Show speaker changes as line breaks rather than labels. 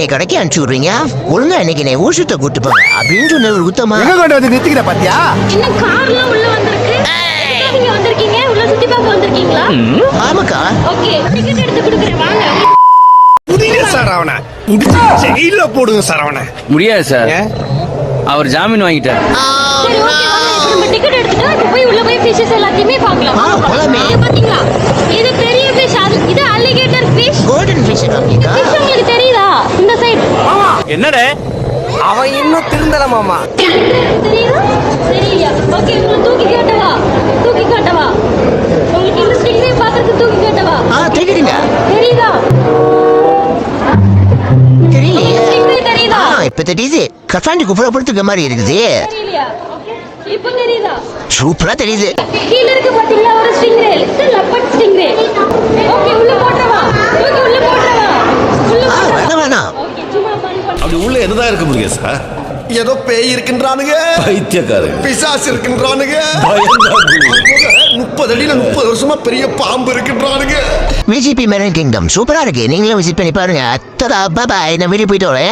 என்னை கடைக்கு அனுப்பிச்சு விடுறீங்க ஒழுங்கா இன்னைக்கு என்னை ஊசத்தை கூட்டு போங்க. அப்படின்னு சொன்ன ஒரு உத்தமா
எங்க கொண்டு வந்து நிறுத்திக்கிற பாத்தியா?
என்ன கார்லாம் உள்ள வந்திருக்கு? நீங்க வந்திருக்கீங்க? உள்ள சுத்தி பார்க்க வந்திருக்கீங்களா?
ஆமாக்கா.
ஓகே டிக்கெட் எடுத்து கொடுக்குறேன் வாங்க.
சார் அவனை. ஜெயில போடுங்க சார் அவனை.
முடியாது சார். அவர் ஜாமீன் வாங்கிட்டார்.
சரி ஓகே வாங்க. இப்போ நம்ம டிக்கெட் எடுத்துட்டு இப்போ போய் உள்ள போய் ஃபிஷஸ் எல்லாத்தையுமே பார்க்கலாம்.
ஆ, போலாமே.
இது பாத்தீங்களா? இது பெரிய
என்னடே?
அவன் இன்னும் திருந்தல மாமா.
தெரியலையா?
ஆ இப்ப தெரியுது. கசாண்டி குப்புறப்படுத்துக்க மாதிரி இருக்குது. சூப்பரா தெரியுது.
கீழ இருக்கு பாத்தீங்களா ஒரு ஸ்டிங்ரே இது லப்பட் ஸ்டிங்ரே ஓகே உள்ள போட்றவா ஓகே உள்ள போட்றவா உள்ள
ஆ
போட்றவா
வேணாம் வேணாம்
ஓகே சும்மா பண்ணி பண்ணி
அப்படி உள்ள என்னதான் இருக்க முடியும் சார்
ஏதோ பேய் இருக்கின்றானுங்க.
பைத்தியக்காரங்க.
பிசாசு இருக்கின்றானுங்க. முப்பது அடியில முப்பது வருஷமா பெரிய பாம்பு இருக்கின்றானுங்க.
விஜிபி மெரன் கிங்டம் சூப்பரா இருக்கு. நீங்களும் விசிட் பண்ணி பாருங்க. அத்ததா பாய் நான் வெளியே போயிட்டு வரேன்.